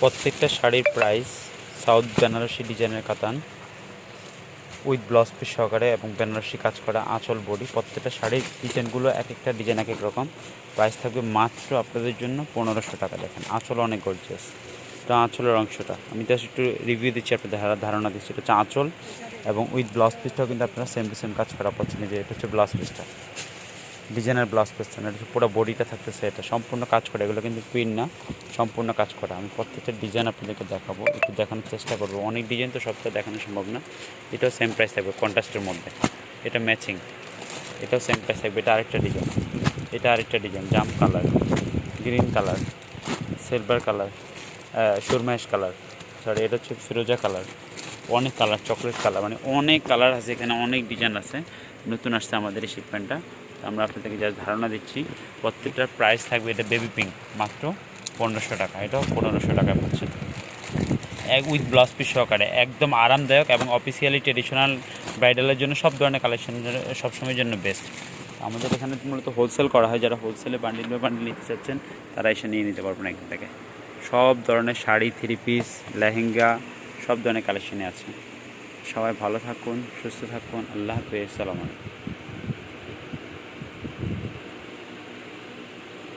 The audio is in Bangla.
প্রত্যেকটা শাড়ির প্রাইস সাউথ বেনারসি ডিজাইনের কাতান উইথ ব্লাউজ পিস সহকারে এবং বেনারসি কাজ করা আঁচল বডি, প্রত্যেকটা শাড়ির ডিজাইনগুলো এক একটা ডিজাইন এক এক রকম। প্রাইস থাকবে মাত্র আপনাদের জন্য পনেরোশো টাকা, দেখেন, আঁচল অনেক গর্জিয়াস তো আঁচলের অংশটা। আমি জাস্ট একটু রিভিউ দিচ্ছি আপনাদের ধারা- ধারণা দিচ্ছি, এটা হচ্ছে আঁচল এবং উইথ ব্লাউজ পিসটাও কিন্তু আপনারা সেম টু সেম কাজ করা পাচ্ছেন যে এটা হচ্ছে ব্লাউজ পিসটা ডিজাইনের ব্লাউজ পিসটা না এটা পুরো বডিটা থাকতেছে এটা। সম্পূর্ণ কাজ করা, এগুলো কিন্তু প্রিন না, সম্পূর্ণ কাজ করা। আমি প্রত্যেকটা ডিজাইন আপনাদেরকে দেখাবো, একটু দেখানোর চেষ্টা করব। অনেক ডিজাইন তো সবটা দেখানো সম্ভব না, এটাও সেম প্রাইস থাকবে কন্ট্রাস্টের মধ্যে। এটা ম্যাচিং এটাও সেম প্রাইস থাকবে, এটা আরেকটা ডিজাইন এটা আরেকটা ডিজাইন জাম colour green colour silver colour সুরমাইশ colour sorry এটা হচ্ছে ফিরোজা কালার অনেক কালার চকলেট কালার মানে অনেক কালার আছে এখানে, অনেক ডিজাইন আছে। নতুন আসছে আমাদের এই শিপমেন্টটা আমরা আপনাদেরকে যা ধারণা দিচ্ছি, প্রত্যেকটার প্রাইস থাকবে এটা বেবি পিঙ্ক মাত্র পনেরোশো টাকা। এটাও পনেরোশো টাকা পাচ্ছেন এক উইথ ব্লাউজ পিস সহকারে, একদম আরামদায়ক এবং অফিসিয়ালি ট্রেডিশনাল ব্রাইডালের জন্য সব ধরনের কালেকশন সবসময়ের জন্য বেস্ট আমাদের এখানে মূলত হোলসেল করা হয়, যারা হোলসেলে বান্ডিল বা বান্ডিল নিতে চাচ্ছেন, তারা এসে নিয়ে নিতে পারবেন এখান থেকে। সব ধরনের শাড়ি থ্রি পিস লেহেঙ্গা, সব ধরনের কালেকশনে আছে। সবাই ভালো থাকুন, সুস্থ থাকুন, আল্লাহ হাফেজ, সালাম আলাইকুম।